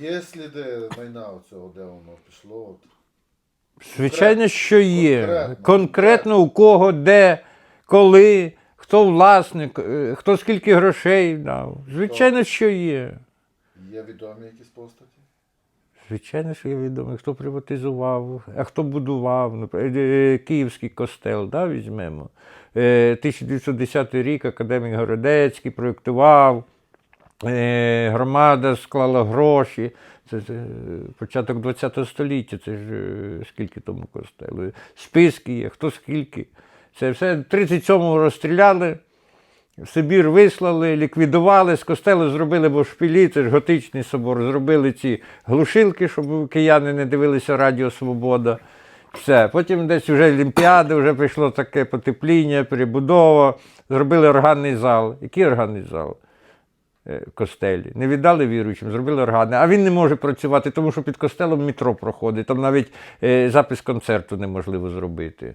є сліди майна оцього, де воно пішло? От. Звичайно, що є. Конкретно. Конкретно у кого, де, коли, хто власник, е, хто скільки грошей дав. Звичайно, що є. Є відомі якісь постаті? Звичайно, що є відомо, хто приватизував, а хто будував. Наприклад, е, Київський костел, да, візьмемо. Е, 1910 рік академік Городецький проєктував, е, громада склала гроші. Це, ж, е, початок ХХ століття, це ж е, скільки тому костелу. Списки є, хто скільки. Це все 37-му розстріляли. В Сибір вислали, ліквідували, з костелу зробили бошпілі, це ж готичний собор, зробили ці глушилки, щоб кияни не дивилися Радіо Свобода. Все. Потім десь вже Олімпіади, вже прийшло таке потепління, перебудова. Зробили органний зал. Який органний зал? Е, Костелі. Не віддали віруючим, зробили органи. А він не може працювати, тому що під костелом метро проходить. Там навіть е, запис концерту неможливо зробити.